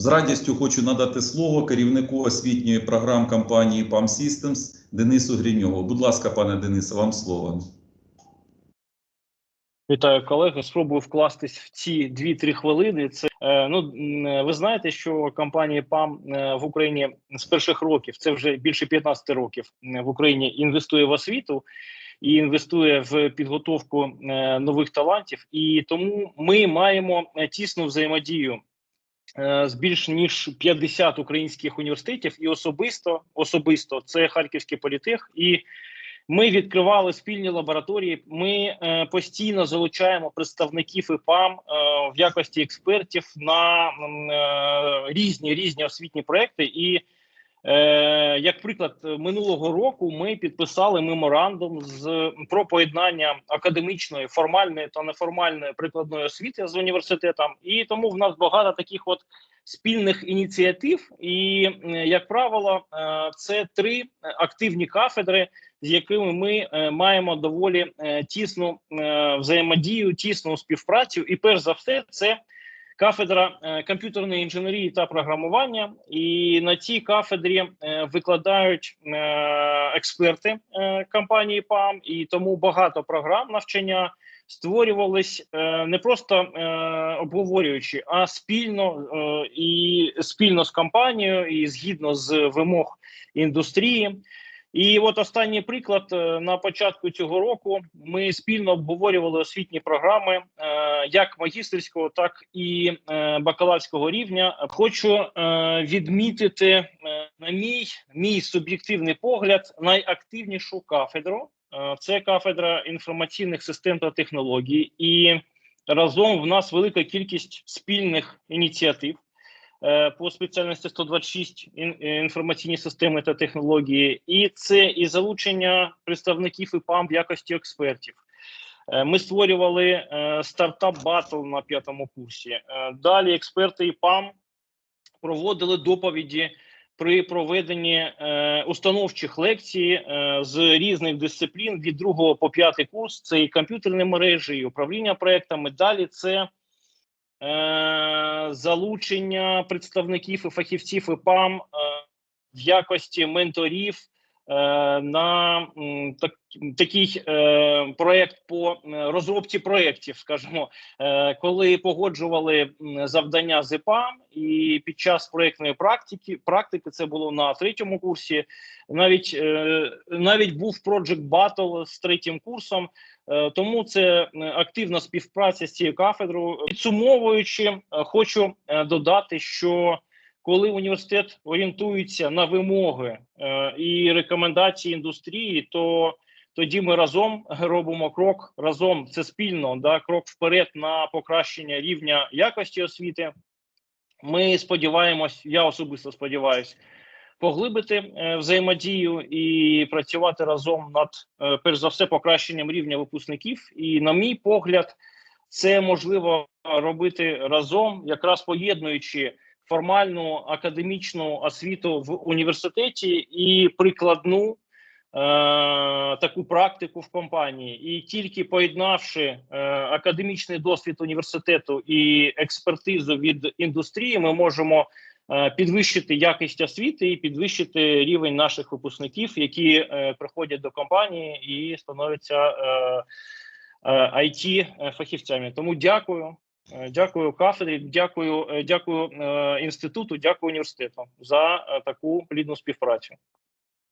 З радістю хочу надати слово керівнику освітньої програм компанії PAM Systems Денису Гриньову. Будь ласка, пане Денисе, вам слово. Вітаю колеги. Спробую вкластись в ці 2-3 хвилини. Це е, ну ви знаєте, що компанія ПАМ е, в Україні з перших років, це вже більше 15 років е, в Україні інвестує в освіту і інвестує в підготовку е, нових талантів. І тому ми маємо е, тісну взаємодію е, з більш ніж 50 українських університетів, і особисто особисто це Харківський політех і. Ми відкривали спільні лабораторії. Ми е, постійно залучаємо представників ІПАМ е, в якості експертів на е, різні різні освітні проекти. І е, як приклад, минулого року ми підписали меморандум з про поєднання академічної, формальної та неформальної прикладної освіти з університетом. І тому в нас багато таких от спільних ініціатив. І е, як правило, е, це три активні кафедри з якими ми е, маємо доволі тісну взаємодію, тісну співпрацю. І перш за все, це кафедра е, комп'ютерної інженерії та програмування. І на цій кафедрі е, викладають е, експерти компанії ПАМ, і тому багато програм навчання. Створювались не просто обговорюючи, а спільно і спільно з компанією, і згідно з вимог індустрії. І от останній приклад е, на початку цього року ми спільно обговорювали освітні програми е, як магістерського, так і е, бакалаврського рівня. Хочу відмітити на мій мій суб'єктивний погляд найактивнішу кафедру. Це кафедра інформаційних систем та технологій, і разом в нас велика кількість спільних ініціатив по спеціальності 126 ін- е, інформаційні системи та технології, і це і залучення представників ІПАМ в якості експертів. Е, Ми створювали е, стартап батл на п'ятому курсі. Е, Далі експерти ІПАМ проводили доповіді при проведенні е, установчих лекцій е, з різних дисциплін від другого по п'ятий курс. Це і комп'ютерні мережі, і управління проектами. Далі це е, залучення представників і фахівців ІПАМ е, в якості менторів е, на так, такий е, проект по е, розробці проєктів, скажімо, е, коли погоджували завдання з ІПАМ, і під час проєктної практики, практики це було на третьому курсі. Навіть е, навіть був Project Battle з третім курсом. Е, Тому це е, активна співпраця з цією кафедрою. Підсумовуючи, е, хочу додати, що коли університет орієнтується на вимоги і рекомендації індустрії, то тоді ми разом робимо крок разом. Це спільно да крок вперед на покращення рівня якості освіти. Ми сподіваємось, я особисто сподіваюся, поглибити е, взаємодію і працювати разом над е, перш за все покращенням рівня випускників. І, на мій погляд, це можливо робити разом, якраз поєднуючи формальну академічну освіту в університеті і прикладну. е, Таку практику в компанії, і тільки поєднавши академічний досвід університету і експертизу від індустрії, ми можемо підвищити якість освіти і підвищити рівень наших випускників, які е, приходять до компанії і становляться е, е, it фахівцями. Тому дякую. Е, Дякую кафедрі, дякую, е, дякую е, інституту, дякую університету за е, таку плідну співпрацю.